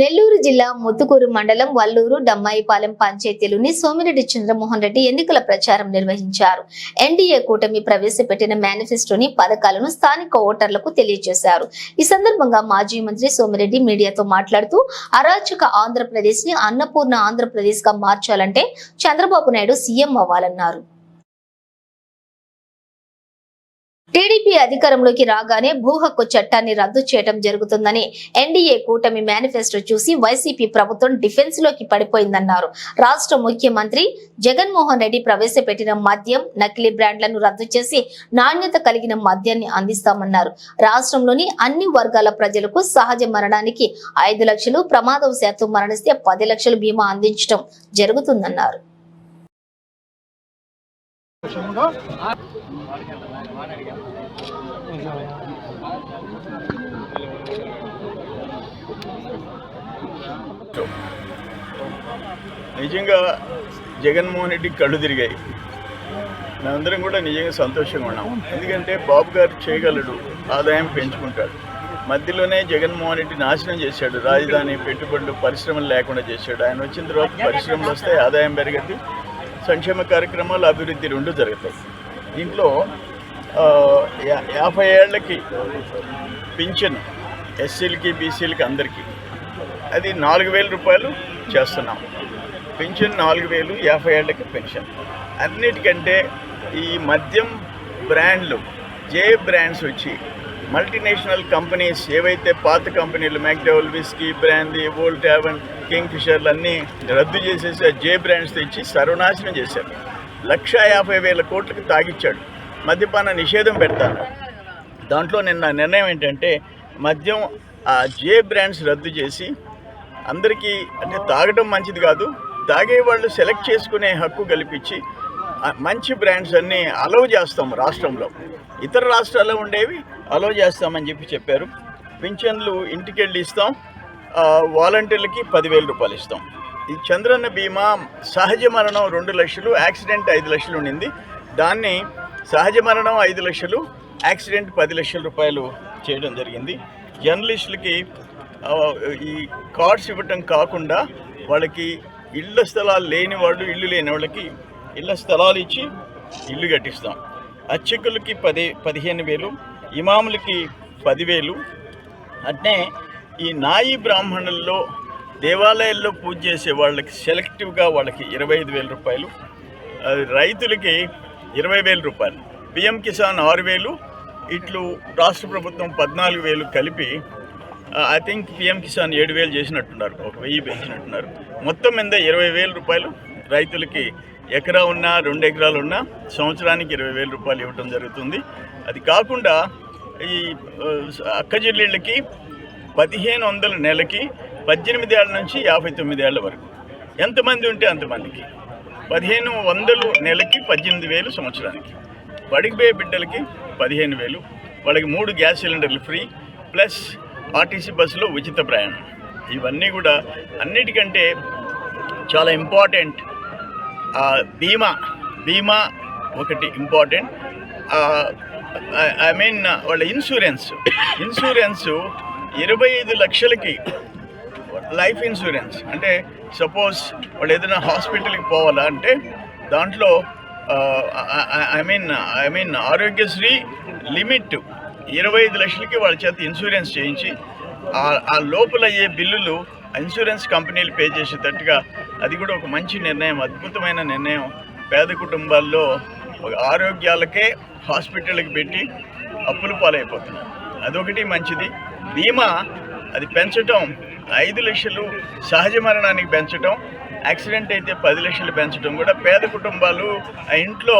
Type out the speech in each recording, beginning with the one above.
నెల్లూరు జిల్లా ముత్తుకూరు మండలం వల్లూరు డమ్మాయిపాలెం పంచాయతీలోని సోమిరెడ్డి చంద్రమోహన్ రెడ్డి ఎన్నికల ప్రచారం నిర్వహించారు. ఎన్డీఏ కూటమి ప్రవేశపెట్టిన మేనిఫెస్టోని పథకాలను స్థానిక ఓటర్లకు తెలియజేశారు. ఈ సందర్భంగా మాజీ మంత్రి సోమిరెడ్డి మీడియాతో మాట్లాడుతూ అరాచక ఆంధ్రప్రదేశ్ని అన్నపూర్ణ ఆంధ్రప్రదేశ్గా మార్చాలంటే చంద్రబాబు నాయుడు సీఎం అవ్వాలన్నారు. టీడీపీ అధికారంలోకి రాగానే భూ హక్కు చట్టాన్ని రద్దు చేయడం జరుగుతుందని ఎన్డీఏ కూటమి మేనిఫెస్టో చూసి వైసీపీ ప్రభుత్వం డిఫెన్స్లోకి పడిపోయిందన్నారు. రాష్ట్ర ముఖ్యమంత్రి జగన్మోహన్ రెడ్డి ప్రవేశపెట్టిన మద్యం నకిలీ బ్రాండ్లను రద్దు చేసి నాణ్యత కలిగిన మద్యాన్ని అందిస్తామన్నారు. రాష్ట్రంలోని అన్ని వర్గాల ప్రజలకు సహజ మరణానికి ఐదు లక్షలు ప్రమాదవశాత్తు మరణిస్తే పది లక్షలు బీమా అందించడం జరుగుతుందన్నారు. నిజంగా జగన్మోహన్ రెడ్డి కళ్ళు తిరిగాయి. మేమందరం కూడా నిజంగా సంతోషంగా ఉన్నాం. ఎందుకంటే బాబు గారు చేయగలడు ఆదాయం పెంచుకుంటాడు. మధ్యలోనే జగన్మోహన్ రెడ్డి నాశనం చేశాడు రాజధాని పెట్టుబడులు పరిశ్రమలు లేకుండా చేశాడు. ఆయన వచ్చిన తర్వాత పరిశ్రమలు వస్తాయి ఆదాయం పెరగద్ది. సంక్షేమ కార్యక్రమాలు అభివృద్ధి రెండు జరుగుతాయి. దీంట్లో యాభై ఏళ్ళకి పింఛన్ ఎస్సీలకి బీసీలకి అందరికీ. అది నాలుగు వేల రూపాయలు చేస్తున్నాం. పెన్షన్ నాలుగు వేలు యాభై ఏళ్ళకి పెన్షన్ అన్నిటికంటే ఈ మద్యం బ్రాండ్లు జే బ్రాండ్స్ వచ్చి మల్టీనేషనల్ కంపెనీస్ ఏవైతే పాత కంపెనీలు McDowell whisky brandy Old Haven King ఫిషర్లు అన్నీ రద్దు చేసేసి జే బ్రాండ్స్ తెచ్చి సర్వనాశనం చేశారు. లక్ష యాభై వేల కోట్లకు తాగిచ్చాడు. మద్యపాన నిషేధం పెడతాను. దాంట్లో నిన్న నిర్ణయం ఏంటంటే మద్యం ఆ జే బ్రాండ్స్ రద్దు చేసి అందరికీ అంటే తాగడం మంచిది కాదు తాగే వాళ్ళు సెలెక్ట్ చేసుకునే హక్కు కల్పించి మంచి బ్రాండ్స్ అన్నీ అలౌ చేస్తాం రాష్ట్రంలో. ఇతర రాష్ట్రాల్లో ఉండేవి అలో చేస్తామని చెప్పి చెప్పారు. పింఛన్లు ఇంటికి వెళ్ళి ఇస్తాం వాలంటీర్లకి పదివేల రూపాయలు ఇస్తాం. ఈ చంద్రన్న బీమా సహజ మరణం రెండు లక్షలు యాక్సిడెంట్ ఐదు లక్షలు ఉండింది. దాన్ని సహజ మరణం ఐదు లక్షలు యాక్సిడెంట్ పది లక్షల రూపాయలు చేయడం జరిగింది. జర్నలిస్టులకి ఈ కార్డ్స్ ఇవ్వటం కాకుండా వాళ్ళకి ఇళ్ళ స్థలాలు లేని వాళ్ళు ఇల్లు లేని వాళ్ళకి ఇళ్ళ స్థలాలు ఇచ్చి ఇల్లు కట్టిస్తాం. అర్చకులకి పది పదిహేను వేలు ఇమాములకి పదివేలు. అట్నే ఈ నాయి బ్రాహ్మణుల్లో దేవాలయాల్లో పూజ చేసే వాళ్ళకి సెలెక్టివ్గా వాళ్ళకి ఇరవై ఐదు వేల రూపాయలు. అది రైతులకి ఇరవై వేల రూపాయలు. పిఎం కిసాన్ ఆరు వేలు. ఇట్లు రాష్ట్ర ప్రభుత్వం పద్నాలుగు వేలు కలిపి ఐ థింక్ పిఎం కిసాన్ ఏడు వేలు చేసినట్టున్నారు. ఒక వెయ్యి పెంచినట్టున్నారు. మొత్తం మీద ఇరవై వేల రూపాయలు రైతులకి ఎకరా ఉన్నా రెండు ఎకరాలు ఉన్నా సంవత్సరానికి ఇరవై వేల రూపాయలు ఇవ్వటం జరుగుతుంది. అది కాకుండా ఈ అక్క చెల్లెళ్ళకి పదిహేను వందల నెలకి పద్దెనిమిది ఏళ్ళ నుంచి యాభై తొమ్మిది ఏళ్ళ వరకు. ఎంతమంది ఉంటే అంతమందికి పదిహేను వందలు నెలకి పద్దెనిమిది వేలు సంవత్సరానికి. బడిగిపోయే బిడ్డలకి పదిహేను వేలు. వాళ్ళకి మూడు గ్యాస్ సిలిండర్లు ఫ్రీ ప్లస్ ఆర్టీసీ బస్సులో ఉచిత ప్రయాణం. ఇవన్నీ కూడా అన్నిటికంటే చాలా ఇంపార్టెంట్ బీమా బీమా ఒకటి ఇంపార్టెంట్. ఐ మీన్ వాళ్ళ ఇన్సూరెన్స్. ఇన్సూరెన్స్ ఇరవై ఐదు లక్షలకి లైఫ్ ఇన్సూరెన్స్. అంటే సపోజ్ వాళ్ళు ఏదైనా హాస్పిటల్కి పోవాలా అంటే దాంట్లో I mean I mean Aarogyasri limit ఇరవై ఐదు లక్షలకి వాళ్ళ చేత ఇన్సూరెన్స్ చేయించి ఆ- ఆ లోపల అయ్యే బిల్లులు ఇన్సూరెన్స్ కంపెనీలు పే చేసేటట్టుగా అది కూడా ఒక మంచి నిర్ణయం అద్భుతమైన నిర్ణయం. పేద కుటుంబాల్లో ఆరోగ్యాలకే హాస్పిటల్కి పెట్టి అప్పులు పాలైపోతున్నారు. అదొకటి మంచిది. బీమా అది పెంచటం ఐదు లక్షలు సహజ మరణానికి పెంచటం యాక్సిడెంట్ అయితే పది లక్షలు పెంచడం కూడా పేద కుటుంబాలు ఆ ఇంట్లో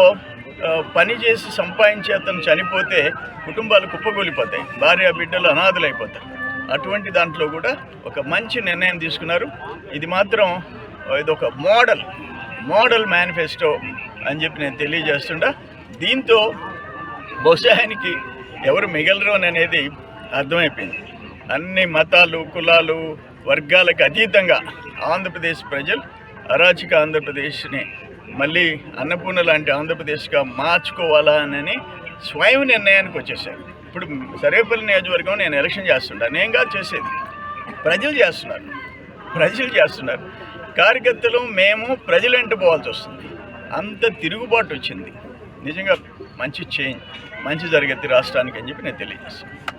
పని చేసి సంపాదించి అతను చనిపోతే కుటుంబాలు కుప్పకూలిపోతాయి. భార్య బిడ్డలు అనాథలైపోతారు. అటువంటి దాంట్లో కూడా ఒక మంచి నిర్ణయం తీసుకున్నారు. ఇది మాత్రం ఇది ఒక మోడల్ మోడల్ మేనిఫెస్టో అని చెప్పి నేను తెలియజేస్తుండా. దీంతో బహుశా ఆయనకి ఎవరు మిగలరు అని అనేది అర్థమైపోయింది. అన్ని మతాలు కులాలు వర్గాలకు అతీతంగా ఆంధ్రప్రదేశ్ ప్రజలు అరాచక ఆంధ్రప్రదేశ్ని మళ్ళీ అన్నపూర్ణ లాంటి ఆంధ్రప్రదేశ్గా మార్చుకోవాలా అని స్వయం నిర్ణయానికి వచ్చేసారు. ఇప్పుడు సరేపల్లి నియోజకవర్గం నేను ఎలక్షన్ చేస్తుంటాను నేను కాదు చేసేది. ప్రజలు చేస్తున్నారు. ప్రజలు చేస్తున్నారు. కార్యకర్తలు మేము ప్రజలు పోవాల్సి వస్తుంది. అంత తిరుగుబాటు వచ్చింది. నిజంగా మంచి చేంజ్ మంచి జరిగేది రాష్ట్రానికి అని చెప్పి నేను తెలియజేస్తాను